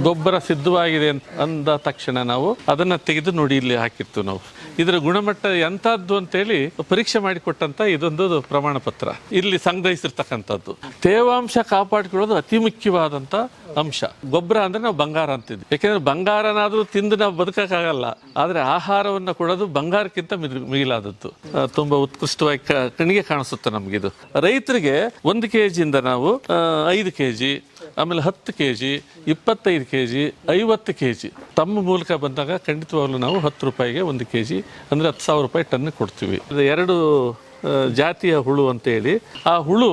ಗೊಬ್ಬರ ಸಿದ್ಧವಾಗಿದೆ ಅಂದ ತಕ್ಷಣ ನಾವು ಅದನ್ನ ತೆಗೆದು ನೋಡಿ ಇಲ್ಲಿ ಹಾಕಿತ್ತು ನಾವು. ಇದರ ಗುಣಮಟ್ಟ ಎಂತದ್ದು ಅಂತೇಳಿ ಪರೀಕ್ಷೆ ಮಾಡಿಕೊಟ್ಟಂತ ಇದೊಂದು ಪ್ರಮಾಣ ಪತ್ರ. ಇಲ್ಲಿ ಸಂಗ್ರಹಿಸಿರ್ತಕ್ಕಂಥದ್ದು. ತೇವಾಂಶ ಕಾಪಾಡಿಕೊಳ್ಳೋದು ಅತಿ ಮುಖ್ಯವಾದಂತ ಅಂಶ. ಗೊಬ್ಬರ ಅಂದ್ರೆ ನಾವು ಬಂಗಾರ ಅಂತಿದ್ವಿ. ಯಾಕೆಂದ್ರೆ ಬಂಗಾರನಾದ್ರೂ ತಿಂದು ನಾವು ಬದುಕಕ್ಕಾಗಲ್ಲ. ಆದ್ರೆ ಆಹಾರವನ್ನ ಕೊಡೋದು ಬಂಗಾರಕ್ಕಿಂತ ಮಿಗಿಲಾದದ್ದು. ತುಂಬಾ ಉತ್ಕೃಷ್ಟವಾಗಿ ಕಣಿಗೆ ಕಾಣಿಸುತ್ತೆ ನಮಗಿದು. ರೈತರಿಗೆ ಒಂದು ಕೆ ಜಿಯಿಂದ ನಾವು ಐದು ಕೆ ಕೆಜಿ ಆಮೇಲೆ ಹತ್ತು ಕೆ ಜಿ ಇಪ್ಪತ್ತೈದು ಕೆ ಜಿ ಐವತ್ತು ಕೆ ಜಿ ತಮ್ಮ ಮೂಲಕ ಬಂದಾಗ ಖಂಡಿತವಾಗ್ಲೂ ನಾವು ಹತ್ತು ರೂಪಾಯಿಗೆ ಒಂದು ಕೆ ಜಿ ಅಂದರೆ ಹತ್ತು ಸಾವಿರ ರೂಪಾಯಿ ಟನ್ ಕೊಡ್ತೀವಿ. ಎರಡು ಜಾತಿಯ ಹುಳು ಅಂತೇಳಿ ಆ ಹುಳು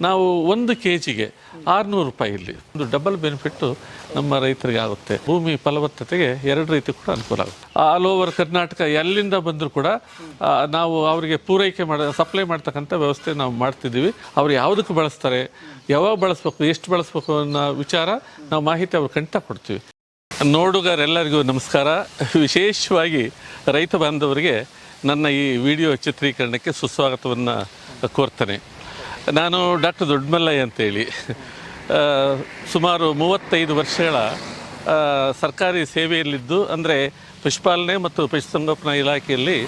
ನಾವು ಒಂದು ಕೆ ಜಿಗೆ ಆರುನೂರು ರೂಪಾಯಿ ಇಲ್ಲಿ. ಒಂದು ಡಬಲ್ ಬೆನಿಫಿಟ್ಟು ನಮ್ಮ ರೈತರಿಗೆ ಆಗುತ್ತೆ. ಭೂಮಿ ಫಲವತ್ತತೆಗೆ ಎರಡು ರೀತಿ ಕೂಡ ಅನುಕೂಲ ಆಗುತ್ತೆ. ಆಲ್ ಓವರ್ ಕರ್ನಾಟಕ ಎಲ್ಲಿಂದ ಬಂದರೂ ಕೂಡ ನಾವು ಅವರಿಗೆ ಪೂರೈಕೆ ಮಾಡ ಸಪ್ಲೈ ಮಾಡ್ತಕ್ಕಂಥ ವ್ಯವಸ್ಥೆ ನಾವು ಮಾಡ್ತಿದ್ದೀವಿ. ಅವ್ರು ಯಾವುದಕ್ಕೆ ಬಳಸ್ತಾರೆ, ಯಾವಾಗ ಬಳಸ್ಬೇಕು, ಎಷ್ಟು ಬಳಸ್ಬೇಕು ಅನ್ನೋ ವಿಚಾರ ನಾವು ಮಾಹಿತಿ ಅವ್ರ ಖಂಡಿತ ಕೊಡ್ತೀವಿ. ನೋಡುಗರೆಲ್ಲರಿಗೂ ನಮಸ್ಕಾರ. ವಿಶೇಷವಾಗಿ ರೈತ ಬಾಂಧವರಿಗೆ ನನ್ನ ಈ ವಿಡಿಯೋ ಚಿತ್ರೀಕರಣಕ್ಕೆ ಸುಸ್ವಾಗತವನ್ನು ಕೋರ್ತೇನೆ. ನಾನು ಡಾಕ್ಟರ್ ದೊಡ್ಡಮಲ್ಲಯ್ಯ ಅಂತೇಳಿ. ಸುಮಾರು ಮೂವತ್ತೈದು ವರ್ಷಗಳ ಸರ್ಕಾರಿ ಸೇವೆಯಲ್ಲಿದ್ದು, ಅಂದರೆ ಪಶುಪಾಲನೆ ಮತ್ತು ಪಶುಸಂಗೋಪನಾ ಇಲಾಖೆಯಲ್ಲಿ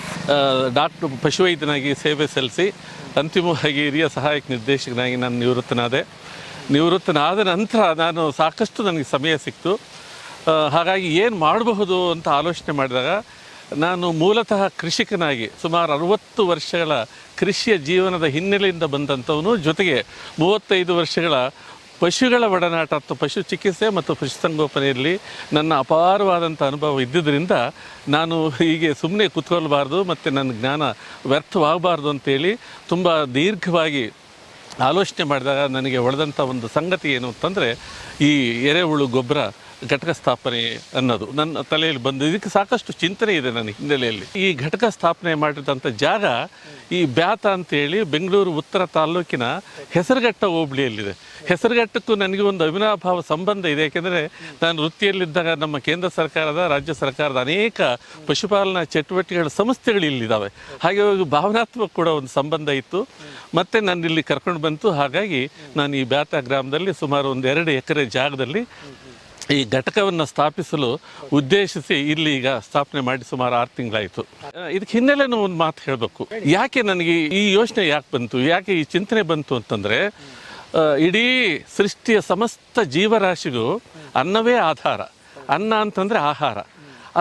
ಡಾಕ್ಟರ್ ಪಶುವೈದ್ಯನಾಗಿ ಸೇವೆ ಸಲ್ಲಿಸಿ, ಅಂತಿಮವಾಗಿ ಹಿರಿಯ ಸಹಾಯಕ ನಿರ್ದೇಶಕನಾಗಿ ನಾನು ನಿವೃತ್ತನಾದೆ. ನಿವೃತ್ತನಾದ ನಂತರ ನಾನು ಸಾಕಷ್ಟು ನನಗೆ ಸಮಯ ಸಿಕ್ತು. ಹಾಗಾಗಿ ಏನು ಮಾಡಬಹುದು ಅಂತ ಆಲೋಚನೆ ಮಾಡಿದಾಗ ನಾನು ಮೂಲತಃ ಕೃಷಿಕನಾಗಿ ಸುಮಾರು ಅರವತ್ತು ವರ್ಷಗಳ ಕೃಷಿಯ ಜೀವನದ ಹಿನ್ನೆಲೆಯಿಂದ ಬಂದಂಥವನು. ಜೊತೆಗೆ ಮೂವತ್ತೈದು ವರ್ಷಗಳ ಪಶುಗಳ ಒಡನಾಟ ಅಥವಾ ಪಶು ಚಿಕಿತ್ಸೆ ಮತ್ತು ಪಶುಸಂಗೋಪನೆಯಲ್ಲಿ ನನ್ನ ಅಪಾರವಾದಂಥ ಅನುಭವ ಇದ್ದುದರಿಂದ ನಾನು ಹೀಗೆ ಸುಮ್ಮನೆ ಕುತ್ಕೊಳ್ಬಾರ್ದು ಮತ್ತು ನನ್ನ ಜ್ಞಾನ ವ್ಯರ್ಥವಾಗಬಾರ್ದು ಅಂತೇಳಿ ತುಂಬ ದೀರ್ಘವಾಗಿ ಆಲೋಚನೆ ಮಾಡಿದಾಗ ನನಗೆ ಹೊಳೆದಂಥ ಒಂದು ಸಂಗತಿ ಏನು ಅಂತಂದರೆ ಈ ಎರೆಹುಳು ಗೊಬ್ಬರ ಘಟಕ ಸ್ಥಾಪನೆ ಅನ್ನೋದು ನನ್ನ ತಲೆಯಲ್ಲಿ ಬಂದು ಇದಕ್ಕೆ ಸಾಕಷ್ಟು ಚಿಂತನೆ ಇದೆ ನನ್ನ ಹಿನ್ನೆಲೆಯಲ್ಲಿ. ಈ ಘಟಕ ಸ್ಥಾಪನೆ ಮಾಡಿದಂಥ ಜಾಗ ಈ ಬ್ಯಾತ ಅಂತೇಳಿ ಬೆಂಗಳೂರು ಉತ್ತರ ತಾಲೂಕಿನ ಹೆಸರುಘಟ್ಟ ಹೋಬಳಿಯಲ್ಲಿದೆ. ಹೆಸರುಘಟ್ಟಕ್ಕೂ ನನಗೆ ಒಂದು ಅವಿನಾಭಾವ ಸಂಬಂಧ ಇದೆ. ಯಾಕೆಂದರೆ ನಾನು ವೃತ್ತಿಯಲ್ಲಿದ್ದಾಗ ನಮ್ಮ ಕೇಂದ್ರ ಸರ್ಕಾರದ, ರಾಜ್ಯ ಸರ್ಕಾರದ ಅನೇಕ ಪಶುಪಾಲನಾ ಚಟುವಟಿಕೆಗಳ ಸಂಸ್ಥೆಗಳು ಇಲ್ಲಿದ್ದಾವೆ. ಹಾಗೆ ಭಾವನಾತ್ಮಕ ಕೂಡ ಒಂದು ಸಂಬಂಧ ಇತ್ತು. ಮತ್ತೆ ನಾನು ಇಲ್ಲಿ ಕರ್ಕೊಂಡು ಬಂತು. ಹಾಗಾಗಿ ನಾನು ಈ ಬ್ಯಾತ ಗ್ರಾಮದಲ್ಲಿ ಸುಮಾರು ಒಂದು ಎರಡು ಎಕರೆ ಜಾಗದಲ್ಲಿ ಈ ಘಟಕವನ್ನು ಸ್ಥಾಪಿಸಲು ಉದ್ದೇಶಿಸಿ ಇಲ್ಲಿ ಈಗ ಸ್ಥಾಪನೆ ಮಾಡಿ ಸುಮಾರು ಆರು ತಿಂಗಳಾಯಿತು. ಇದಕ್ಕೆ ಹಿನ್ನೆಲೆನೂ ಒಂದು ಮಾತು ಹೇಳಬೇಕು. ಯಾಕೆ ನನಗೆ ಈ ಯೋಚನೆ ಯಾಕೆ ಬಂತು? ಯಾಕೆ ಈ ಚಿಂತನೆ ಬಂತು ಅಂತಂದರೆ ಇಡೀ ಸೃಷ್ಟಿಯ ಸಮಸ್ತ ಜೀವರಾಶಿಗೂ ಅನ್ನವೇ ಆಧಾರ. ಅನ್ನ ಅಂತಂದರೆ ಆಹಾರ.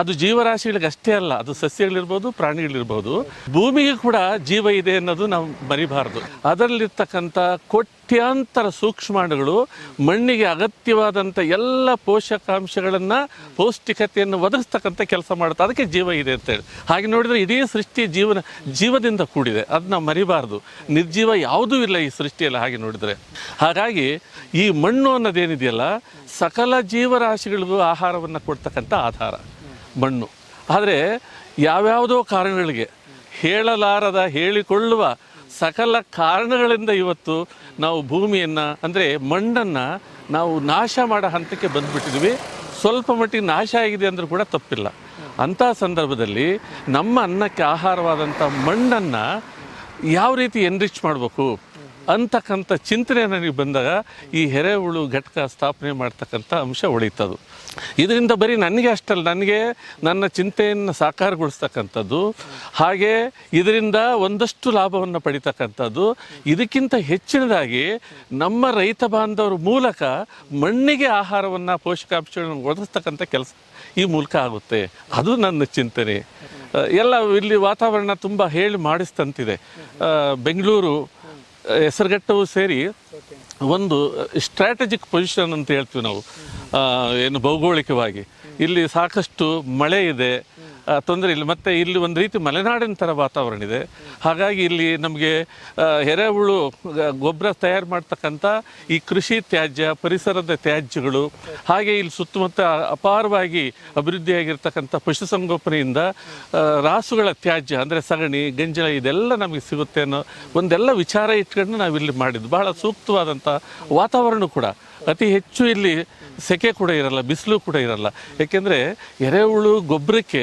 ಅದು ಜೀವರಾಶಿಗಳಿಗೆ ಅಷ್ಟೇ ಅಲ್ಲ, ಅದು ಸಸ್ಯಗಳಿರ್ಬೋದು, ಪ್ರಾಣಿಗಳಿರ್ಬೋದು. ಭೂಮಿಗೆ ಕೂಡ ಜೀವ ಇದೆ ಅನ್ನೋದು ನಾವು ಮರಿಬಾರ್ದು ಅದರಲ್ಲಿರ್ತಕ್ಕಂಥ ಕೋಟ್ಯಾಂತರ ಸೂಕ್ಷ್ಮಾಣುಗಳು ಮಣ್ಣಿಗೆ ಅಗತ್ಯವಾದಂಥ ಎಲ್ಲ ಪೋಷಕಾಂಶಗಳನ್ನು, ಪೌಷ್ಟಿಕತೆಯನ್ನು ಒದಗಿಸ್ತಕ್ಕಂಥ ಕೆಲಸ ಮಾಡುತ್ತೆ. ಅದಕ್ಕೆ ಜೀವ ಇದೆ ಅಂತೇಳಿ ಹಾಗೆ ನೋಡಿದರೆ ಇಡೀ ಸೃಷ್ಟಿ ಜೀವನ, ಜೀವದಿಂದ ಕೂಡಿದೆ. ಅದನ್ನ ಮರಿಬಾರ್ದು. ನಿರ್ಜೀವ ಯಾವುದೂ ಇಲ್ಲ ಈ ಸೃಷ್ಟಿಯಲ್ಲಿ ಹಾಗೆ ನೋಡಿದರೆ. ಹಾಗಾಗಿ ಈ ಮಣ್ಣು ಅನ್ನೋದೇನಿದೆಯಲ್ಲ, ಸಕಲ ಜೀವರಾಶಿಗಳಿಗೂ ಆಹಾರವನ್ನು ಕೊಡ್ತಕ್ಕಂಥ ಆಧಾರ. ಮಣ್ಣು. ಆದರೆ ಯಾವ್ಯಾವುದೋ ಕಾರಣಗಳಿಗೆ ಹೇಳಲಾರದ, ಹೇಳಿಕೊಳ್ಳುವ ಸಕಲ ಕಾರಣಗಳಿಂದ ಇವತ್ತು ನಾವು ಭೂಮಿಯನ್ನು, ಅಂದರೆ ಮಣ್ಣನ್ನು ನಾವು ನಾಶ ಮಾಡೋ ಹಂತಕ್ಕೆ ಬಂದುಬಿಟ್ಟಿದ್ವಿ. ಸ್ವಲ್ಪ ಮಟ್ಟಿಗೆ ನಾಶ ಆಗಿದೆ ಅಂದರೂ ಕೂಡ ತಪ್ಪಿಲ್ಲ. ಅಂಥ ಸಂದರ್ಭದಲ್ಲಿ ನಮ್ಮ ಅನ್ನಕ್ಕೆ ಆಹಾರವಾದಂಥ ಮಣ್ಣನ್ನು ಯಾವ ರೀತಿ ಎನ್ರಿಚ್ ಮಾಡಬೇಕು? ಅಂತಕ್ಕಂಥ ಚಿಂತನೆ ನನಗೆ ಬಂದಾಗ ಈ ಎರೆಹುಳು ಘಟಕ ಸ್ಥಾಪನೆ ಮಾಡ್ತಕ್ಕಂಥ ಅಂಶ ಉಳಿತದು ಇದರಿಂದ ಬರೀ ನನಗೆ ಅಷ್ಟಲ್ಲ, ನನಗೆ ನನ್ನ ಚಿಂತೆಯನ್ನು ಸಾಕಾರಗೊಳಿಸ್ತಕ್ಕಂಥದ್ದು, ಹಾಗೆ ಇದರಿಂದ ಒಂದಷ್ಟು ಲಾಭವನ್ನು ಪಡಿತಕ್ಕಂಥದ್ದು. ಇದಕ್ಕಿಂತ ಹೆಚ್ಚಿನದಾಗಿ ನಮ್ಮ ರೈತ ಬಾಂಧವರ ಮೂಲಕ ಮಣ್ಣಿಗೆ ಆಹಾರವನ್ನು, ಪೋಷಕಾಂಶಗಳನ್ನು ಒದಗಿಸ್ತಕ್ಕಂಥ ಕೆಲಸ ಈ ಮೂಲಕ ಆಗುತ್ತೆ. ಅದು ನನ್ನ ಚಿಂತನೆ. ಎಲ್ಲ ಇಲ್ಲಿ ವಾತಾವರಣ ತುಂಬ ಹೇಳಿ ಮಾಡಿಸ್ತಂತಿದೆ. ಬೆಂಗಳೂರು ಹೆಸರುಘಟ್ಟವು ಸೇರಿ ಒಂದು ಸ್ಟ್ರಾಟಜಿಕ್ ಪೊಸಿಷನ್ ಅಂತ ಹೇಳ್ತೀವಿ ನಾವು. ಏನು ಭೌಗೋಳಿಕವಾಗಿ. ಇಲ್ಲಿ ಸಾಕಷ್ಟು ಮಳೆ ಇದೆ. ತೊಂದರೆ ಇಲ್ಲ. ಮತ್ತು ಇಲ್ಲಿ ಒಂದು ರೀತಿ ಮಲೆನಾಡಿನ ಥರ ವಾತಾವರಣ ಇದೆ. ಹಾಗಾಗಿ ಇಲ್ಲಿ ನಮಗೆ ಎರೆಹುಳು ಗೊಬ್ಬರ ತಯಾರು ಮಾಡ್ತಕ್ಕಂಥ ಈ ಕೃಷಿ ತ್ಯಾಜ್ಯ, ಪರಿಸರದ ತ್ಯಾಜ್ಯಗಳು, ಹಾಗೆ ಇಲ್ಲಿ ಸುತ್ತಮುತ್ತ ಅಪಾರವಾಗಿ ಅಭಿವೃದ್ಧಿಯಾಗಿರ್ತಕ್ಕಂಥ ಪಶುಸಂಗೋಪನೆಯಿಂದ ರಾಸುಗಳ ತ್ಯಾಜ್ಯ, ಅಂದರೆ ಸಗಣಿ, ಗಂಜಲ, ಇದೆಲ್ಲ ನಮಗೆ ಸಿಗುತ್ತೆ ಅನ್ನೋ ಒಂದೆಲ್ಲ ವಿಚಾರ ಇಟ್ಕೊಂಡು ನಾವಿಲ್ಲಿ ಮಾಡಿದ್ದು. ಬಹಳ ಸೂಕ್ತವಾದಂಥ ವಾತಾವರಣ ಕೂಡ. ಅತಿ ಹೆಚ್ಚು ಇಲ್ಲಿ ಸೆಕೆ ಕೂಡ ಇರಲ್ಲ, ಬಿಸಿಲು ಕೂಡ ಇರಲ್ಲ. ಯಾಕೆಂದ್ರೆ ಎರೆಹುಳು ಗೊಬ್ಬರಕ್ಕೆ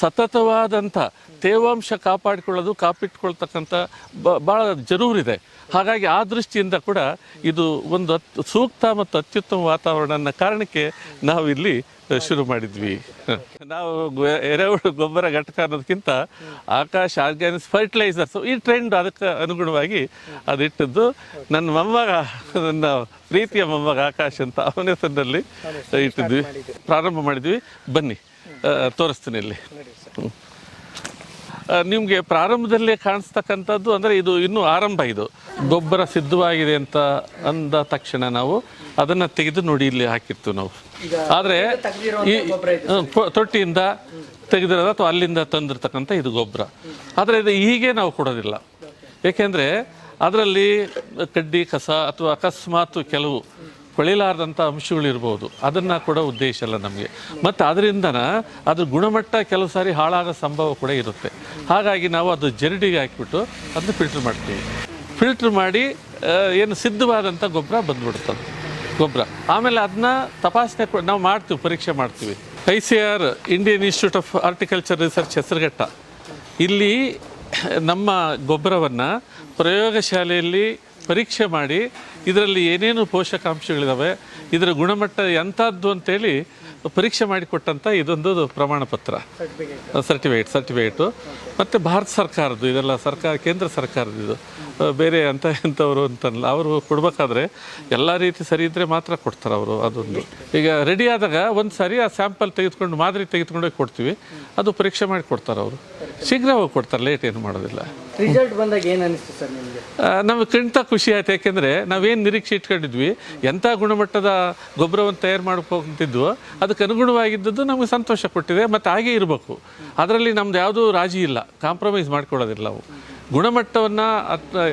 ಸತತವಾದಂಥ ತೇವಾಂಶ ಕಾಪಾಡಿಕೊಳ್ಳೋದು, ಕಾಪಿಟ್ಕೊಳ್ತಕ್ಕಂಥ ಭಾಳ ಜರೂರಿದೆ. ಹಾಗಾಗಿ ಆ ದೃಷ್ಟಿಯಿಂದ ಕೂಡ ಇದು ಒಂದು ಸೂಕ್ತ ಮತ್ತು ಅತ್ಯುತ್ತಮ ವಾತಾವರಣ ಕಾರಣಕ್ಕೆ ನಾವಿಲ್ಲಿ ಶುರು ಮಾಡಿದ್ವಿ. ನಾವು ಎರೆಹುಳು ಗೊಬ್ಬರ ಘಟಕ ಅನ್ನೋದಕ್ಕಿಂತ ಆಕಾಶ ಆರ್ಗ್ಯಾನಿಕ್ಸ್ ಫರ್ಟಿಲೈಸರ್ಸ್ ಈ ಟ್ರೆಂಡ್ ಅದಕ್ಕೆ ಅನುಗುಣವಾಗಿ ಅದಿಟ್ಟದ್ದು ನನ್ನ ಮೊಮ್ಮಗ ನನ್ನ ಪ್ರೀತಿಯ ಮೊಮ್ಮಗ ಆಕಾಶ್ ಅಂತ ಅವನ ಹೆಸರಿನಲ್ಲಿ ಇಟ್ಟಿದ್ವಿ. ಪ್ರಾರಂಭ ಮಾಡಿದ್ವಿ. ಬನ್ನಿ ತೋರಿಸ್ತೀನಿ ಇಲ್ಲಿ. ನಿಮಗೆ ಪ್ರಾರಂಭದಲ್ಲೇ ಕಾಣಿಸ್ತಕ್ಕಂಥದ್ದು ಅಂದರೆ ಇದು ಇನ್ನೂ ಆರಂಭ ಇದು. ಗೊಬ್ಬರ ಸಿದ್ಧವಾಗಿದೆ ಅಂತ ಅಂದ ತಕ್ಷಣ ನಾವು ಅದನ್ನು ತೆಗೆದು ನೋಡಿ ಇಲ್ಲಿ ಹಾಕಿರ್ತೀವಿ ನಾವು. ಆದರೆ ಈ ತೊಟ್ಟಿಯಿಂದ ತೆಗೆದಿರೋದು ಅಥವಾ ಅಲ್ಲಿಂದ ತಂದಿರ್ತಕ್ಕಂಥ ಇದು ಗೊಬ್ಬರ. ಆದರೆ ಇದು ಹೀಗೆ ನಾವು ಕೊಡೋದಿಲ್ಲ. ಏಕೆಂದರೆ ಅದರಲ್ಲಿ ಕಡ್ಡಿ ಕಸ ಅಥವಾ ಅಕಸ್ಮಾತ್ ಕೆಲವು ಕೊಳಿಲಾರದಂಥ ಅಂಶಗಳಿರ್ಬೋದು ಅದನ್ನು ಕೂಡ ಉದ್ದೇಶ ಅಲ್ಲ ನಮಗೆ. ಮತ್ತು ಅದರಿಂದ ಅದ್ರ ಗುಣಮಟ್ಟ ಕೆಲವು ಸಾರಿ ಹಾಳಾಗೋ ಸಂಭವ ಕೂಡ ಇರುತ್ತೆ. ಹಾಗಾಗಿ ನಾವು ಅದು ಜರಡಿಗೆ ಹಾಕಿಬಿಟ್ಟು ಅದನ್ನ ಫಿಲ್ಟ್ರ್ ಮಾಡ್ತೀವಿ. ಫಿಲ್ಟ್ರ್ ಮಾಡಿ ಏನು ಸಿದ್ಧವಾದಂಥ ಗೊಬ್ಬರ ಬಂದ್ಬಿಡುತ್ತದೆ ಗೊಬ್ಬರ. ಆಮೇಲೆ ಅದನ್ನ ತಪಾಸಣೆ ನಾವು ಮಾಡ್ತೀವಿ, ಪರೀಕ್ಷೆ ಮಾಡ್ತೀವಿ. I C R Indian institute of horticulture research Hesaraghatta. ಇಲ್ಲಿ ನಮ್ಮ ಗೊಬ್ಬರವನ್ನು ಪ್ರಯೋಗಶಾಲೆಯಲ್ಲಿ ಪರೀಕ್ಷೆ ಮಾಡಿ ಇದರಲ್ಲಿ ಏನೇನು ಪೋಷಕಾಂಶಗಳಿದ್ದಾವೆ ಇದರ ಗುಣಮಟ್ಟ ಎಂಥದ್ದು ಅಂತೇಳಿ ಪರೀಕ್ಷೆ ಮಾಡಿಕೊಟ್ಟಂಥ ಇದೊಂದು ಪ್ರಮಾಣ ಪತ್ರ. ಸರ್ಟಿಫಿಕೇಟ್ ಸರ್ಟಿಫಿಕೇಟು ಮತ್ತು ಭಾರತ ಸರ್ಕಾರದ್ದು, ಇದೆಲ್ಲ ಸರ್ಕಾರ, ಕೇಂದ್ರ ಸರ್ಕಾರದ್ದು ಇದು ಬೇರೆ ಅಂತ ಎಂಥವರು ಅಂತಲ್ಲ, ಅವರು ಕೊಡಬೇಕಾದ್ರೆ ಎಲ್ಲ ರೀತಿ ಸರಿ ಇದ್ದರೆ ಮಾತ್ರ ಕೊಡ್ತಾರೆ ಅವರು ಅದೊಂದು. ಈಗ ರೆಡಿ ಆದಾಗ ಒಂದು ಸಾರಿ ಆ ಸ್ಯಾಂಪಲ್ ತೆಗೆದುಕೊಂಡು, ಮಾದರಿ ತೆಗೆದುಕೊಂಡೋಗಿ ಕೊಡ್ತೀವಿ. ಅದು ಪರೀಕ್ಷೆ ಮಾಡಿ ಕೊಡ್ತಾರೆ ಅವರು. ಶೀಘ್ರವಾಗಿ ಕೊಡ್ತಾರೆ ಲೇಟ್ ಏನು ಮಾಡೋದಿಲ್ಲ. ರಿಸಲ್ಟ್ ಬಂದಾಗ ಖುಷಿ ಆಯ್ತು. ಯಾಕೆಂದರೆ ನಾವೇನು ನಿರೀಕ್ಷೆ ಇಟ್ಕೊಂಡಿದ್ವಿ ಎಂಥ ಗುಣಮಟ್ಟದ ಗೊಬ್ಬರವನ್ನು ತಯಾರು ಮಾಡ್ಕೊಂತಿದ್ವು ಅದಕ್ಕೆ ಅನುಗುಣವಾಗಿದ್ದದ್ದು ನಮಗೆ ಸಂತೋಷ ಕೊಟ್ಟಿದೆ, ಮತ್ತು ಹಾಗೆ ಇರಬೇಕು. ಅದರಲ್ಲಿ ನಮ್ದು ಯಾವುದೂ ರಾಜಿ ಇಲ್ಲ, ಕಾಂಪ್ರಮೈಸ್ ಮಾಡ್ಕೊಳ್ಳೋದಿಲ್ಲ ನಾವು ಗುಣಮಟ್ಟವನ್ನು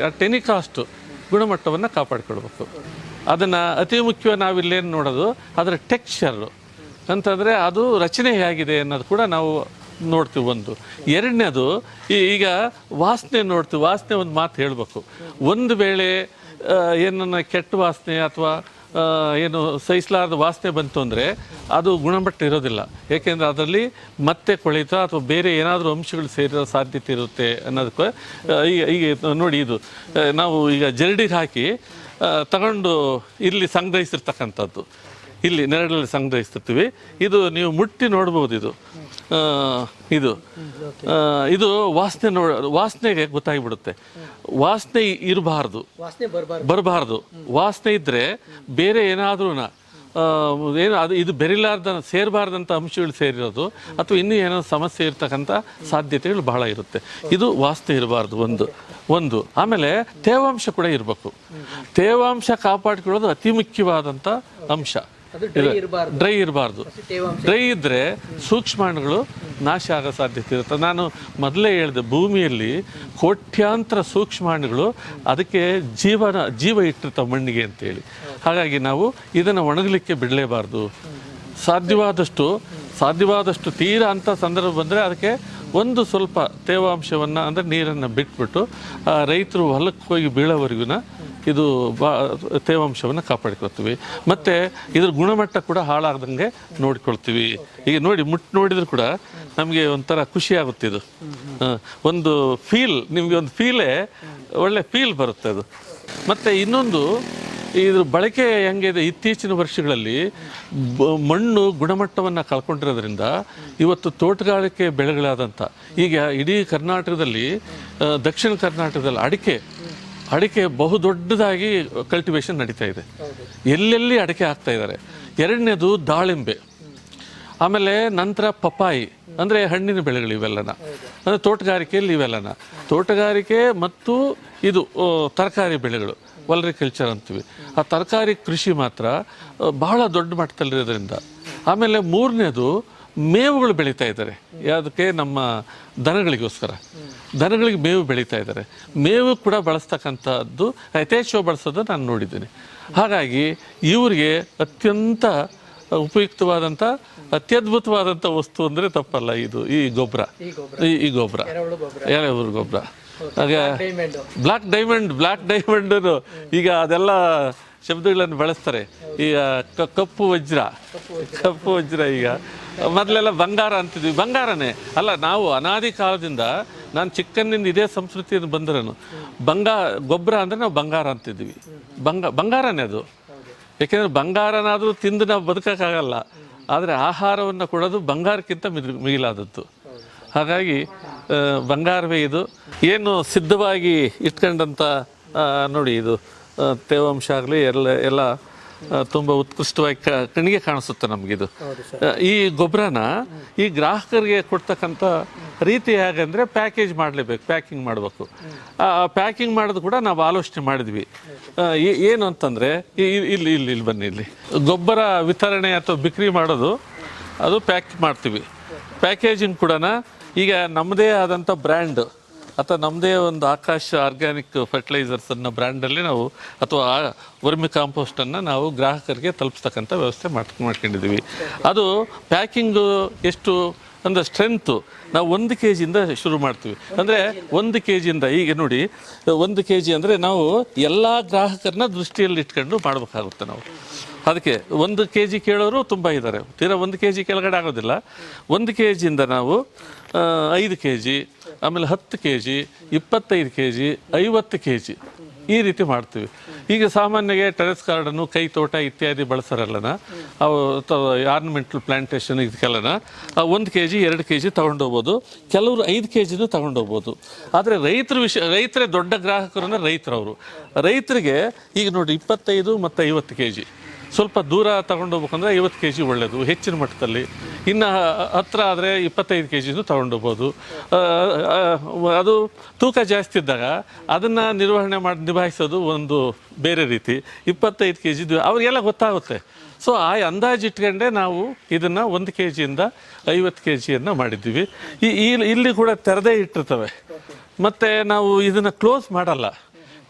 ಅಟ್ ಎನಿ ಕಾಸ್ಟು ಗುಣಮಟ್ಟವನ್ನು ಕಾಪಾಡ್ಕೊಳ್ಬೇಕು. ಅದನ್ನು ಅತಿ ಮುಖ್ಯ ನಾವಿಲ್ಲೇನು ನೋಡೋದು, ಅದರ ಟೆಕ್ಸ್ಚರು ಅಂತಂದರೆ ಅದು ರಚನೆ ಹೇಗಿದೆ ಅನ್ನೋದು ಕೂಡ ನಾವು ನೋಡ್ತೀವಿ ಒಂದು. ಎರಡನೇದು ಈಗ ವಾಸನೆ ನೋಡ್ತೀವಿ ವಾಸನೆ ಒಂದು ಮಾತು ಹೇಳಬೇಕು. ಒಂದು ವೇಳೆ ಏನನ್ನ ಕೆಟ್ಟ ವಾಸನೆ ಅಥವಾ ಏನು ಸಹಿಸಲಾರದ ವಾಸನೆ ಬಂತು ಅಂದರೆ ಅದು ಗುಣಮಟ್ಟ ಇರೋದಿಲ್ಲ. ಏಕೆಂದರೆ ಅದರಲ್ಲಿ ಮತ್ತೆ ಕೊಳಿತಾ ಅಥವಾ ಬೇರೆ ಏನಾದರೂ ಅಂಶಗಳು ಸೇರಿರೋ ಸಾಧ್ಯತೆ ಇರುತ್ತೆ ಅನ್ನೋದಕ್ಕೆ ಈಗ ಈಗ ನೋಡಿ ಇದು. ನಾವು ಈಗ ಜರಡಿಗೆ ಹಾಕಿ ತಗೊಂಡು ಇಲ್ಲಿ ಸಂಗ್ರಹಿಸಿರ್ತಕ್ಕಂಥದ್ದು. ಇಲ್ಲಿ ನೆರಳಲ್ಲಿ ಸಂಗ್ರಹಿಸ್ತಿರ್ತೀವಿ ಇದು ನೀವು ಮುಟ್ಟಿ ನೋಡಬಹುದು ಇದು. ಇದು. ಇದು ವಾಸನೆ ನೋಡ ವಾಸನೆಗೆ ಗೊತ್ತಾಗಿಬಿಡುತ್ತೆ. ವಾಸನೆ ಇರಬಾರ್ದು. ವಾಸನೆ ಬರಬಾರ್ದು. ವಾಸನೆ ಇದ್ದರೆ ಬೇರೆ ಏನಾದ್ರೂ ಏನು ಅದು ಇದು ಬೆರಿಲಾರ್ದ ಸೇರಬಾರ್ದಂಥ ಅಂಶಗಳು ಸೇರಿರೋದು ಅಥವಾ ಇನ್ನೂ ಏನೋ ಸಮಸ್ಯೆ ಇರ್ತಕ್ಕಂಥ ಸಾಧ್ಯತೆಗಳು ಬಹಳ ಇರುತ್ತೆ. ಇದು ವಾಸನೆ ಇರಬಾರ್ದು ಒಂದು ಒಂದು. ಆಮೇಲೆ ತೇವಾಂಶ ಕೂಡ ಇರಬೇಕು. ತೇವಾಂಶ ಕಾಪಾಡಿಕೊಳ್ಳೋದು ಅತಿ ಮುಖ್ಯವಾದಂಥ ಅಂಶ. ಡ್ರೈ ಇರಬಾರ್ದು. ಡ್ರೈ ಇದ್ದರೆ ಸೂಕ್ಷ್ಮಾಣುಗಳು ನಾಶ ಆಗೋ ಸಾಧ್ಯತೆ ಇರುತ್ತೆ. ನಾನು ಮೊದಲೇ ಹೇಳಿದೆ ಭೂಮಿಯಲ್ಲಿ ಕೋಟ್ಯಾಂತರ ಸೂಕ್ಷ್ಮಾಣುಗಳು ಅದಕ್ಕೆ ಜೀವನ ಜೀವ ಇಟ್ಟಿರ್ತಾವೆ ಮಣ್ಣಿಗೆ ಅಂತೇಳಿ. ಹಾಗಾಗಿ ನಾವು ಇದನ್ನು ಒಣಗಲಿಕ್ಕೆ ಬಿಡಲೇಬಾರ್ದು. ಸಾಧ್ಯವಾದಷ್ಟು ಸಾಧ್ಯವಾದಷ್ಟು ತೀರಾ ಅಂಥ ಸಂದರ್ಭ ಬಂದರೆ ಅದಕ್ಕೆ ಒಂದು ಸ್ವಲ್ಪ ತೇವಾಂಶವನ್ನು ಅಂದರೆ ನೀರನ್ನು ಬಿಟ್ಬಿಟ್ಟು ರೈತರು ಹೊಲಕ್ಕೆ ಹೋಗಿ ಬೀಳೋವರೆಗೂ ಇದು ಬಾ, ತೇವಾಂಶವನ್ನು ಕಾಪಾಡಿಕೊಳ್ತೀವಿ. ಮತ್ತು ಇದ್ರ ಗುಣಮಟ್ಟ ಕೂಡ ಹಾಳಾಗ್ದಂಗೆ ನೋಡಿಕೊಳ್ತೀವಿ. ಈಗ ನೋಡಿ ಮುಟ್ಟು ನೋಡಿದ್ರು ಕೂಡ ನಮಗೆ ಒಂಥರ ಖುಷಿ ಆಗುತ್ತೆ ಇದು. ಒಂದು ಫೀಲ್ ನಿಮಗೆ ಒಂದು ಫೀಲೇ ಒಳ್ಳೆ ಫೀಲ್ ಬರುತ್ತೆ ಅದು. ಮತ್ತು ಇನ್ನೊಂದು, ಇದ್ರ ಬಳಕೆ ಹೆಂಗಿದೆ ಇತ್ತೀಚಿನ ವರ್ಷಗಳಲ್ಲಿ ಮಣ್ಣು ಗುಣಮಟ್ಟವನ್ನು ಕಳ್ಕೊಂಡಿರೋದ್ರಿಂದ ಇವತ್ತು ತೋಟಗಾರಿಕೆ ಬೆಳೆಗಳಾದಂಥ, ಈಗ ಇಡೀ ಕರ್ನಾಟಕದಲ್ಲಿ ದಕ್ಷಿಣ ಕರ್ನಾಟಕದಲ್ಲಿ ಅಡಿಕೆ ಅಡಿಕೆ ಬಹುದೊಡ್ಡದಾಗಿ ಕಲ್ಟಿವೇಶನ್ ನಡೀತಾ ಇದೆ. ಎಲ್ಲೆಲ್ಲಿ ಅಡಿಕೆ ಹಾಕ್ತಾ ಇದ್ದಾರೆ? ಎರಡನೇದು ದಾಳಿಂಬೆ. ಆಮೇಲೆ ನಂತರ ಪಪಾಯಿ ಅಂದರೆ ಹಣ್ಣಿನ ಬೆಳೆಗಳು ಇವೆಲ್ಲನ. ಅಂದರೆ ತೋಟಗಾರಿಕೆಯಲ್ಲಿ ಇವೆಲ್ಲನ. ತೋಟಗಾರಿಕೆ ಮತ್ತು ಇದು ತರಕಾರಿ ಬೆಳೆಗಳು ವಲ್ರಿಕಲ್ಚರ್ ಅಂತೀವಿ. ಆ ತರಕಾರಿ ಕೃಷಿ ಮಾತ್ರ ಬಹಳ ದೊಡ್ಡ ಮಟ್ಟದಲ್ಲಿರೋದ್ರಿಂದ. ಆಮೇಲೆ ಮೂರನೇದು ಮೇವುಗಳು ಬೆಳೀತಾ ಇದ್ದಾರೆ. ಯಾವುದಕ್ಕೆ? ನಮ್ಮ ದನಗಳಿಗೋಸ್ಕರ. ದನಗಳಿಗೆ ಮೇವು ಬೆಳೀತಾ ಇದ್ದಾರೆ. ಮೇವು ಕೂಡ ಬಳಸ್ತಕ್ಕಂಥದ್ದು ಯಥೇಚ್ಛ ಬಳಸೋದು ನಾನು ನೋಡಿದ್ದೀನಿ. ಹಾಗಾಗಿ ಇವರಿಗೆ ಅತ್ಯಂತ ಉಪಯುಕ್ತವಾದಂಥ ಅತ್ಯದ್ಭುತವಾದಂಥ ವಸ್ತು ಅಂದರೆ ತಪ್ಪಲ್ಲ ಇದು ಈ ಗೊಬ್ಬರ. ಈ ಗೊಬ್ಬರ. ಈ ಗೊಬ್ಬರ. ಎರೆಹುಳು ಗೊಬ್ಬರ. ಹಾಗೆ diamond. Black diamond black diamond ಈಗ ಅದೆಲ್ಲ ಶಬ್ದಗಳನ್ನು ಬಳಸ್ತಾರೆ. ಈಗ ಕಪ್ಪು ವಜ್ರ. ಕಪ್ಪು ವಜ್ರ ಈಗ. ಮೊದಲೆಲ್ಲ ಬಂಗಾರ ಅಂತಿದ್ವಿ. ಬಂಗಾರನೇ. ಅಲ್ಲ, ನಾವು ಅನಾದಿ ಕಾಲದಿಂದ ನಾನು ಚಿಕ್ಕನ್ನಿಂದ ಇದೇ ಸಂಸ್ಕೃತಿಯನ್ನು ಬಂದ್ರೂ ಬಂಗಾ, ಗೊಬ್ಬರ ಅಂದರೆ ನಾವು ಬಂಗಾರ ಅಂತಿದ್ವಿ. ಬಂಗ, ಬಂಗಾರನೇ ಅದು. ಯಾಕೆಂದರೆ ಬಂಗಾರನಾದರೂ ತಿಂದು ನಾವು ಬದುಕೋಕ್ಕಾಗಲ್ಲ. ಆದರೆ ಆಹಾರವನ್ನು ಕೊಡೋದು ಬಂಗಾರಕ್ಕಿಂತ ಮಿದ್, ಮಿಗಿಲಾದದ್ದು. ಹಾಗಾಗಿ ಬಂಗಾರವೇ ಇದು. ಏನು ಸಿದ್ಧವಾಗಿ ಇಟ್ಕೊಂಡಂಥ ನೋಡಿ ಇದು. ತೇವಾಂಶ ಆಗಲಿ ಎಲ್ಲ ಎಲ್ಲ ತುಂಬ ಉತ್ಕೃಷ್ಟವಾಗಿ ಕ- ಕಣ್ಣಿಗೆ ಕಾಣಿಸುತ್ತೆ ನಮಗಿದು. ಈ ಗೊಬ್ಬರನ ಈ ಗ್ರಾಹಕರಿಗೆ ಕೊಡ್ತಕ್ಕಂಥ ರೀತಿ ಹೇಗಂದರೆ ಪ್ಯಾಕೇಜ್ ಮಾಡಲೇಬೇಕು ಪ್ಯಾಕಿಂಗ್ ಮಾಡಬೇಕು. ಆ ಪ್ಯಾಕಿಂಗ್ ಮಾಡೋದು ಕೂಡ ನಾವು ಆಲೋಚನೆ ಮಾಡಿದ್ವಿ. ಏನು ಅಂತಂದರೆ ಇಲ್ಲಿ ಇಲ್ಲಿ ಇಲ್ಲಿ ಬನ್ನಿ ಇಲ್ಲಿ. ಗೊಬ್ಬರ ವಿತರಣೆ ಅಥವಾ ಬಿಕ್ರಿ ಮಾಡೋದು ಅದು ಪ್ಯಾಕ್ ಮಾಡ್ತೀವಿ. ಪ್ಯಾಕೇಜಿಂಗ್ ಕೂಡ ಈಗ ನಮ್ಮದೇ ಆದಂಥ ಬ್ರ್ಯಾಂಡ್ ಅಥವಾ ನಮ್ಮದೇ ಒಂದು ಆಕಾಶ ಆರ್ಗ್ಯಾನಿಕ್ ಫರ್ಟಿಲೈಸರ್ಸ್ ಅನ್ನೋ ಬ್ರ್ಯಾಂಡಲ್ಲಿ ನಾವು ಅಥವಾ ವರ್ಮಿ ಕಾಂಪೋಸ್ಟನ್ನು ನಾವು ಗ್ರಾಹಕರಿಗೆ ತಲುಪಿಸ್ತಕ್ಕಂಥ ವ್ಯವಸ್ಥೆ ಮಾಡಿ, ಮಾಡ್ಕೊಂಡಿದ್ದೀವಿ. ಅದು ಪ್ಯಾಕಿಂಗು ಎಷ್ಟು ಅಂದರೆ ಸ್ಟ್ರೆಂತು ನಾವು ಒಂದು ಕೆ ಜಿಯಿಂದ ಶುರು ಮಾಡ್ತೀವಿ. ಅಂದರೆ ಒಂದು ಕೆ ಜಿಯಿಂದ ಈಗ ನೋಡಿ, ಒಂದು ಕೆ ಜಿ ಅಂದರೆ ನಾವು ಎಲ್ಲ ಗ್ರಾಹಕರನ್ನ ದೃಷ್ಟಿಯಲ್ಲಿ ಇಟ್ಕೊಂಡು ಮಾಡಬೇಕಾಗುತ್ತೆ ನಾವು. ಅದಕ್ಕೆ ಒಂದು ಕೆ ಜಿ ಕೇಳೋರು ತುಂಬ ಇದ್ದಾರೆ. ತೀರಾ ಒಂದು ಕೆ ಜಿ ಕೆಳಗಡೆ ಆಗೋದಿಲ್ಲ. ಒಂದು ಕೆ ಜಿಯಿಂದ ನಾವು ಐದು ಕೆ ಜಿ ಆಮೇಲೆ ಹತ್ತು ಕೆ ಜಿ ಇಪ್ಪತ್ತೈದು ಕೆ ಜಿ ಐವತ್ತು ಕೆ ಜಿ ಈ ರೀತಿ ಮಾಡ್ತೀವಿ. ಈಗ ಸಾಮಾನ್ಯಗೆ ಟೆರೆಸ್ ಗಾರ್ಡನ್ನು ಕೈ ತೋಟ ಇತ್ಯಾದಿ ಬಳಸೋರಲ್ಲನ, ಅವು ಆರ್ನಮೆಂಟಲ್ ಪ್ಲಾಂಟೇಶನ್ ಇದಕ್ಕೆಲ್ಲನ ಒಂದು ಕೆ ಜಿ ಎರಡು ಕೆ ಜಿ ತೊಗೊಂಡೋಗ್ಬೋದು ಕೆಲವರು ಐದು ಕೆ ಜಿನೂ ತೊಗೊಂಡೋಗ್ಬೋದು ಆದರೆ ರೈತರ ವಿಷಯ ರೈತರೇ ದೊಡ್ಡ ಗ್ರಾಹಕರು ಅಂದರೆ ರೈತರವರು ರೈತರಿಗೆ ಈಗ ನೋಡಿ ಇಪ್ಪತ್ತೈದು ಮತ್ತು ಐವತ್ತು ಕೆ ಜಿ ಸ್ವಲ್ಪ ದೂರ ತಗೊಂಡೋಗ್ಬೇಕಂದ್ರೆ ಐವತ್ತು ಕೆ ಜಿ ಒಳ್ಳೆಯದು ಹೆಚ್ಚಿನ ಮಟ್ಟದಲ್ಲಿ. ಇನ್ನು ಹತ್ರ ಆದರೆ ಇಪ್ಪತ್ತೈದು ಕೆ ಜಿನೂ ತೊಗೊಂಡೋಗ್ಬೋದು ಅದು ತೂಕ ಜಾಸ್ತಿ ಇದ್ದಾಗ ಅದನ್ನು ನಿರ್ವಹಣೆ ಮಾಡಿ, ನಿಭಾಯಿಸೋದು ಒಂದು ಬೇರೆ ರೀತಿ. ಇಪ್ಪತ್ತೈದು ಕೆ ಜಿದು ಅವರಿಗೆಲ್ಲ ಗೊತ್ತಾಗುತ್ತೆ. ಸೊ ಆ ಅಂದಾಜು ಇಟ್ಕೊಂಡೆ ನಾವು ಇದನ್ನು ಒಂದು ಕೆ ಜಿಯಿಂದ ಐವತ್ತು ಕೆ ಜಿಯನ್ನು ಮಾಡಿದ್ದೀವಿ. ಈ- ಇಲ್ಲಿ ಕೂಡ ತೆರೆದೇ ಇಟ್ಟಿರ್ತವೆ. ಮತ್ತು ನಾವು ಇದನ್ನು ಕ್ಲೋಸ್ ಮಾಡಲ್ಲ.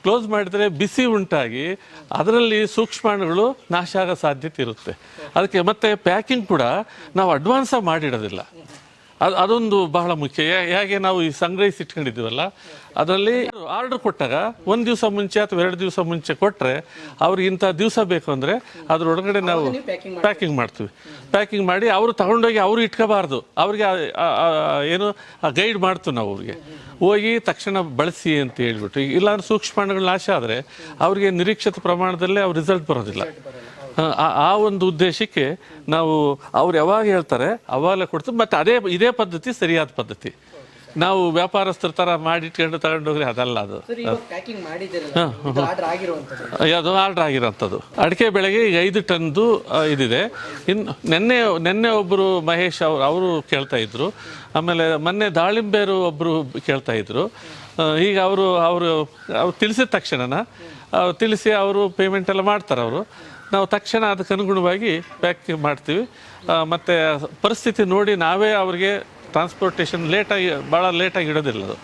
ಕ್ಲೋಸ್ ಮಾಡಿದರೆ ಬಿಸಿ ಉಂಟಾಗಿ ಅದರಲ್ಲಿ ಸೂಕ್ಷ್ಮಾಣುಗಳು ನಾಶ ಆಗೋ ಸಾಧ್ಯತೆ ಇರುತ್ತೆ. ಅದಕ್ಕೆ ಮತ್ತೆ ಪ್ಯಾಕಿಂಗ್ ಕೂಡ ನಾವು ಅಡ್ವಾನ್ಸಾಗಿ ಮಾಡಿಡೋದಿಲ್ಲ. ಅದು ಅದೊಂದು ಬಹಳ ಮುಖ್ಯ. ಹೇಗೆ ನಾವು ಈ ಸಂಗ್ರಹಿಸಿ ಇಟ್ಕೊಂಡಿದ್ದೀವಲ್ಲ ಅದರಲ್ಲಿ ಆರ್ಡರ್ ಕೊಟ್ಟಾಗ ಒಂದು ದಿವಸ ಮುಂಚೆ ಅಥವಾ ಎರಡು ದಿವಸ ಮುಂಚೆ ಕೊಟ್ಟರೆ ಅವ್ರಿಗೆ ಇಂಥ ದಿವಸ ಬೇಕು ಅಂದರೆ ಅದ್ರೊಳಗಡೆ ನಾವು ಪ್ಯಾಕಿಂಗ್ ಮಾಡ್ತೀವಿ. ಪ್ಯಾಕಿಂಗ್ ಮಾಡಿ ಅವರು ತಗೊಂಡೋಗಿ ಅವರು ಇಟ್ಕೋಬಾರ್ದು. ಅವ್ರಿಗೆ ಏನು ಗೈಡ್ ಮಾಡ್ತೀವಿ ನಾವು ಅವ್ರಿಗೆ. ಹೋಗಿ ತಕ್ಷಣ ಬಳಸಿ ಅಂತ ಹೇಳ್ಬಿಟ್ಟು. ಇಲ್ಲ ಇಲ್ಲಾಂದ್ರೆ ಸೂಕ್ಷ್ಮಾಣುಗಳು ನಾಶ ಆದರೆ ಅವರಿಗೆ ನಿರೀಕ್ಷಿತ ಪ್ರಮಾಣದಲ್ಲೇ ಅವ್ರ ರಿಸಲ್ಟ್ ಬರೋದಿಲ್ಲ. ಆ ಒಂದು ಉದ್ದೇಶಕ್ಕೆ ನಾವು ಅವ್ರು ಯಾವಾಗ ಹೇಳ್ತಾರೆ ಅವಾಗಲೇ ಕೊಡ್ತೀವಿ. ಮತ್ತು ಅದೇ ಇದೇ ಪದ್ಧತಿ ಸರಿಯಾದ ಪದ್ಧತಿ. ನಾವು ವ್ಯಾಪಾರಸ್ಥರ ಥರ ಮಾಡಿಟ್ಕೊಂಡು ತಗೊಂಡೋಗ್ರಿ ಅದಲ್ಲ ಅದು. ಅದು. ಆರ್ಡರ್ ಆಗಿರೋಂಥದ್ದು ಅಡಿಕೆ ಬೆಳೆಗೆ ಈಗ ಐದು ಟನ್ದು ಇದಿದೆ. ಇನ್ನು ನಿನ್ನೆ ನಿನ್ನೆ ಒಬ್ಬರು ಮಹೇಶ್ ಅವರು ಅವರು ಕೇಳ್ತಾ ಇದ್ರು. ಆಮೇಲೆ ಮೊನ್ನೆ ದಾಳಿಂಬೆರು ಒಬ್ಬರು ಕೇಳ್ತಾ ಇದ್ರು. ಈಗ ಅವರು ಅವರು ಅವ್ರು ತಿಳಿಸಿದ ತಕ್ಷಣನ ತಿಳಿಸಿ ಅವರು ಪೇಮೆಂಟ್ ಎಲ್ಲ ಮಾಡ್ತಾರೆ ಅವರು. ನಾವು ತಕ್ಷಣ ಅದಕ್ಕೆ ಅನುಗುಣವಾಗಿ ಪ್ಯಾಕ್ ಮಾಡ್ತೀವಿ. ಮತ್ತೆ ಪರಿಸ್ಥಿತಿ ನೋಡಿ ನಾವೇ ಅವ್ರಿಗೆ ಟ್ರಾನ್ಸ್ಪೋರ್ಟೇಷನ್ ಲೇಟಾಗಿ ಭಾಳ ಲೇಟಾಗಿ ಇಡೋದಿಲ್ಲ ಅದು.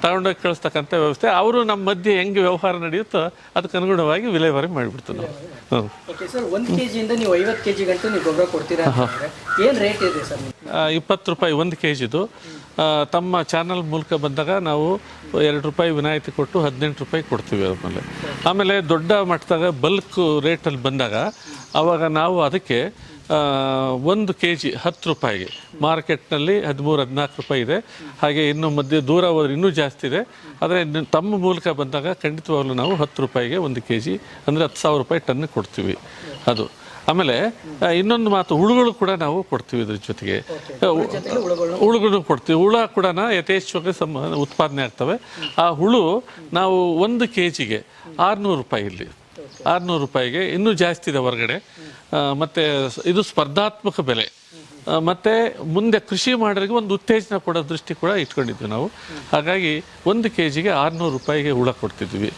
ತಗೊಂಡೋಗಿ ಕಳಿಸ್ತಕ್ಕಂಥ ವ್ಯವಸ್ಥೆ. ಅವರು ನಮ್ಮ ಮಧ್ಯೆ ಹೆಂಗೆ ವ್ಯವಹಾರ ನಡೆಯುತ್ತೋ ಅದಕ್ಕೆ ಅನುಗುಣವಾಗಿ ವಿಲೇವಾರಿ ಮಾಡಿಬಿಡ್ತೀವಿ ನಾವು. ಹ್ಞೂ ಓಕೆ ಸರ್ ಒಂದು ಕೆ ಜಿಯಿಂದ ನೀವು ಐವತ್ತು ಕೆ ಜಿ ನೀವು ಗೊಬ್ಬರ ಕೊಡ್ತೀರಾ ಅಂತಂದ್ರೆ ಏನು ರೇಟ್ ಇದೆ ಸರ್ ನಿಮ್ಗೆ ಆ, ಇಪ್ಪತ್ತು ರೂಪಾಯಿ ಒಂದು ಕೆ ಜಿದು ತಮ್ಮ ಚಾನಲ್ ಮೂಲಕ ಬಂದಾಗ ನಾವು ಎರಡು ರೂಪಾಯಿ ವಿನಾಯಿತಿ ಕೊಟ್ಟು ಹದಿನೆಂಟು ರೂಪಾಯಿ ಕೊಡ್ತೀವಿ ಆಮೇಲೆ ಆಮೇಲೆ ದೊಡ್ಡ ಮಟ್ಟದಾಗ ಬಲ್ಕ್ ರೇಟಲ್ಲಿ ಬಂದಾಗ ಆವಾಗ ನಾವು ಅದಕ್ಕೆ ಒಂದು ಕೆ ಜಿ ಹತ್ತು ರೂಪಾಯಿಗೆ. ಮಾರ್ಕೆಟ್ನಲ್ಲಿ ಹದಿಮೂರು, ಹದಿನಾಲ್ಕು ರೂಪಾಯಿ ಇದೆ. ಹಾಗೆ ಇನ್ನು ಮಧ್ಯೆ ದೂರ ಹೋದ್ರೆ ಇನ್ನೂ ಜಾಸ್ತಿ ಇದೆ. ಆದರೆ ತಮ್ಮ ಮೂಲಕ ಬಂದಾಗ ಖಂಡಿತವಾಗ್ಲೂ ನಾವು ಹತ್ತು ರೂಪಾಯಿಗೆ ಒಂದು ಕೆ ಜಿ ಅಂದರೆ ಹತ್ತು ಸಾವಿರ ರೂಪಾಯಿ ಟನ್ ಕೊಡ್ತೀವಿ. ಅದು. ಆಮೇಲೆ ಇನ್ನೊಂದು ಮಾತು, ಹುಳುಗಳು ಕೂಡ ನಾವು ಕೊಡ್ತೀವಿ ಇದ್ರ ಜೊತೆಗೆ. ಹುಳುಗಳು ಕೊಡ್ತೀವಿ. ಹುಳ ಕೂಡ ಯಥೇಚ್ಛವಾಗಿ ಸಮ ಉತ್ಪಾದನೆ ಆಗ್ತವೆ. ಆ ಹುಳು ನಾವು ಒಂದು ಕೆ ಜಿಗೆ ಆರುನೂರು ರೂಪಾಯಿ ಇಲ್ಲಿ. ಆರುನೂರು ರೂಪಾಯಿಗೆ ಇನ್ನೂ ಜಾಸ್ತಿ ಇದೆ ಹೊರಗಡೆ. ಮತ್ತೆ ಇದು ಸ್ಪರ್ಧಾತ್ಮಕ ಬೆಲೆ. ಮತ್ತು ಮುಂದೆ ಕೃಷಿ ಮಾಡೋರಿಗೆ ಒಂದು ಉತ್ತೇಜನ ಕೊಡೋ ದೃಷ್ಟಿ ಕೂಡ ಇಟ್ಕೊಂಡಿದ್ವಿ ನಾವು. ಹಾಗಾಗಿ ಒಂದು ಕೆ ಜಿಗೆ ಆರುನೂರು ರೂಪಾಯಿಗೆ ಹುಳ ಕೊಡ್ತಿದ್ವಿ.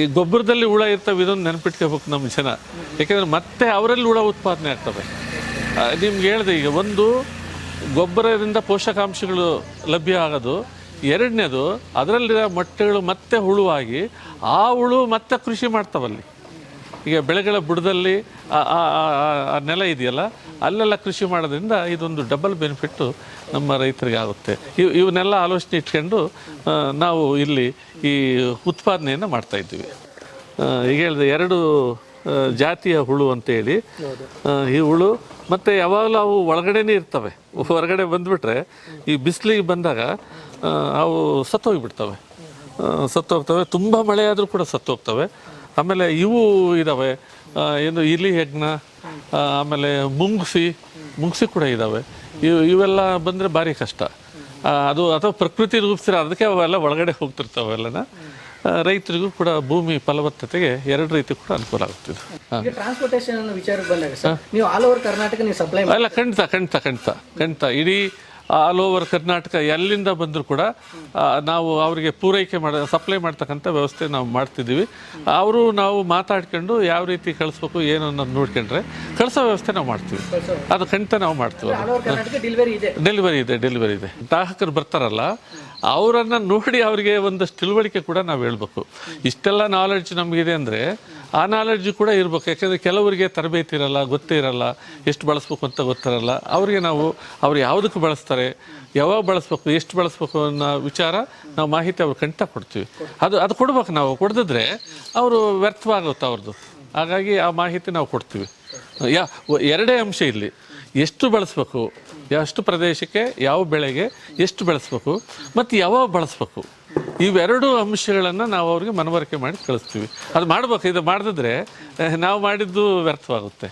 ಈ ಗೊಬ್ಬರದಲ್ಲಿ ಹುಳ ಇರ್ತವೆ, ಇದೊಂದು ನೆನಪಿಟ್ಕೋಬೇಕು ನಮ್ಮ ಜನ. ಯಾಕೆಂದ್ರೆ ಮತ್ತೆ ಅವರಲ್ಲಿ ಹುಳ ಉತ್ಪಾದನೆ ಆಗ್ತವೆ. ನಿಮ್ಗೆ ಹೇಳಿದೆ ಈಗ ಒಂದು ಗೊಬ್ಬರದಿಂದ ಪೋಷಕಾಂಶಗಳು ಲಭ್ಯ ಆಗೋದು. ಎರಡನೇದು, ಅದರಲ್ಲಿರೋ ಮೊಟ್ಟೆಗಳು ಮತ್ತೆ ಹುಳುವಾಗಿ, ಆ ಹುಳು ಮತ್ತೆ ಕೃಷಿ ಮಾಡ್ತಾವಲ್ಲಿ. ಈಗ ಬೆಳೆಗಳ ಬುಡದಲ್ಲಿ ನೆಲ ಇದೆಯಲ್ಲ, ಅಲ್ಲೆಲ್ಲ ಕೃಷಿ ಮಾಡೋದ್ರಿಂದ ಇದೊಂದು ಡಬಲ್ ಬೆನಿಫಿಟ್ಟು ನಮ್ಮ ರೈತರಿಗೆ ಆಗುತ್ತೆ. ಇವ್, ಇವನ್ನೆಲ್ಲ ಆಲೋಚನೆ ಇಟ್ಕೊಂಡು ನಾವು ಇಲ್ಲಿ ಈ ಉತ್ಪಾದನೆಯನ್ನು ಮಾಡ್ತಾ ಇದ್ದೀವಿ. ಈಗ ಹೇಳಿದೆ ಎರಡು ಜಾತಿಯ ಹುಳು ಅಂತೇಳಿ ಈ ಹುಳು ಮತ್ತು ಯಾವಾಗಲೂ ಅವು ಒಳಗಡೆನೇ ಇರ್ತವೆ. ಹೊರಗಡೆ ಬಂದುಬಿಟ್ರೆ ಈ ಬಿಸಿಲಿಗೆ ಬಂದಾಗ ಅವು ಸತ್ತೋಗಿಬಿಡ್ತವೆ. ಸತ್ತೋಗ್ತವೆ. ತುಂಬ ಮಳೆ ಆದರೂ ಕೂಡ ಸತ್ತೋಗ್ತವೆ. ಆಮೇಲೆ ಇವು ಇದ್ದಾವೆ ಏನು ಇಲಿ ಹೆಗ್ನ ಆಮೇಲೆ ಮುಂಗ್ಸಿ ಮುಂಗ್ಸಿ ಕೂಡ ಇದ್ದಾವೆ ಇವು ಇವೆಲ್ಲ ಬಂದರೆ ಭಾರಿ ಕಷ್ಟ. ಅದು ಅಥವಾ ಪ್ರಕೃತಿ ರೂಪಿಸಿರ ಅದಕ್ಕೆ ಅವೆಲ್ಲ ಒಳಗಡೆ ಹೋಗ್ತಿರ್ತಾವೆ ಅವೆಲ್ಲನ. ರೈತರಿಗೂ ಕೂಡ ಭೂಮಿ ಫಲವತ್ತತೆಗೆ ಎರಡು ರೀತಿ ಕೂಡ ಅನುಕೂಲ ಆಗುತ್ತಿದೆ ಟ್ರಾನ್ಸ್ಪೋರ್ಟೇಷನ್ ವಿಚಾರಕ್ಕೆ ಬಂದಾಗ ಸರ್ ನೀವು ಆಲ್ ಓವರ್ ಕರ್ನಾಟಕ ನೀವು ಸಪ್ಲೈ ಅಲ್ಲ ಖಂಡಿತ ಖಂಡಿತ ಖಂಡಿತ ಖಂಡಿತ. ಇಡೀ ಆಲ್ ಓವರ್ ಕರ್ನಾಟಕ ಎಲ್ಲಿಂದ ಬಂದರೂ ಕೂಡ ನಾವು ಅವರಿಗೆ ಪೂರೈಕೆ ಮಾಡ ಸಪ್ಲೈ ಮಾಡ್ತಕ್ಕಂಥ ವ್ಯವಸ್ಥೆ ನಾವು ಮಾಡ್ತಿದ್ದೀವಿ. ಅವರು ನಾವು ಮಾತಾಡ್ಕೊಂಡು ಯಾವ ರೀತಿ ಕಳಿಸ್ಬೇಕು ಏನು ಅನ್ನೋದು ನೋಡ್ಕೊಂಡ್ರೆ ಕಳಿಸೋ ವ್ಯವಸ್ಥೆ ನಾವು ಮಾಡ್ತೀವಿ. ಅದು ಖಂಡಿತ ನಾವು ಮಾಡ್ತೀವಿ ಡೆಲಿವರಿ ಇದೆ. ಡೆಲಿವರಿ ಇದೆ ಗ್ರಾಹಕರು ಬರ್ತಾರಲ್ಲ ಅವರನ್ನು ನೋಡಿ ಅವರಿಗೆ ಒಂದಷ್ಟು ತಿಳುವಳಿಕೆ ಕೂಡ ನಾವು ಹೇಳ್ಬೇಕು. ಇಷ್ಟೆಲ್ಲ ನಾಲೆಡ್ಜ್ ನಮಗಿದೆ ಅಂದರೆ ಆ ನಾಲೆಡ್ಜ್ ಕೂಡ ಇರಬೇಕು. ಯಾಕಂದರೆ ಕೆಲವರಿಗೆ ತರಬೇತಿ ಇರಲ್ಲ, ಗೊತ್ತೇ ಇರಲ್ಲ, ಎಷ್ಟು ಬಳಸ್ಬೇಕು ಅಂತ ಗೊತ್ತಿರಲ್ಲ. ಅವರಿಗೆ ನಾವು, ಅವ್ರು ಯಾವುದಕ್ಕೆ ಬಳಸ್ತಾರೆ, ಯಾವಾಗ ಬಳಸ್ಬೇಕು, ಎಷ್ಟು ಬಳಸ್ಬೇಕು ಅನ್ನೋ ವಿಚಾರ ನಾವು ಮಾಹಿತಿ ಅವ್ರು ಖಂಡಿತ ಕೊಡ್ತೀವಿ. ಅದು ಅದು ಕೊಡ್ಬೇಕು ನಾವು. ಕೊಡದಿದ್ರೆ ಅವರು ವ್ಯರ್ಥವಾಗುತ್ತೆ ಅವ್ರದ್ದು ಹಾಗಾಗಿ ಆ ಮಾಹಿತಿ ನಾವು ಕೊಡ್ತೀವಿ. ಯಾ, ಎರಡೇ ಅಂಶ ಇಲ್ಲಿ. ಎಷ್ಟು ಬಳಸಬೇಕು ಎಷ್ಟು ಪ್ರದೇಶಕ್ಕೆ, ಯಾವ ಬೆಳೆಗೆ ಎಷ್ಟು ಬೆಳೆಸ್ಬೇಕು, ಮತ್ತು ಯಾವಾಗ ಬಳಸ್ಬೇಕು. ಇವೆರಡು ಅಂಶಗಳನ್ನು ನಾವು ಅವ್ರಿಗೆ ಮನವರಿಕೆ ಮಾಡಿ ಕಳಿಸ್ತೀವಿ. ಅದು ಮಾಡ್ಬೇಕು ಇದು ಮಾಡಿದ್ರೆ ನಾವು ಮಾಡಿದ್ದು ವ್ಯರ್ಥವಾಗುತ್ತೆ.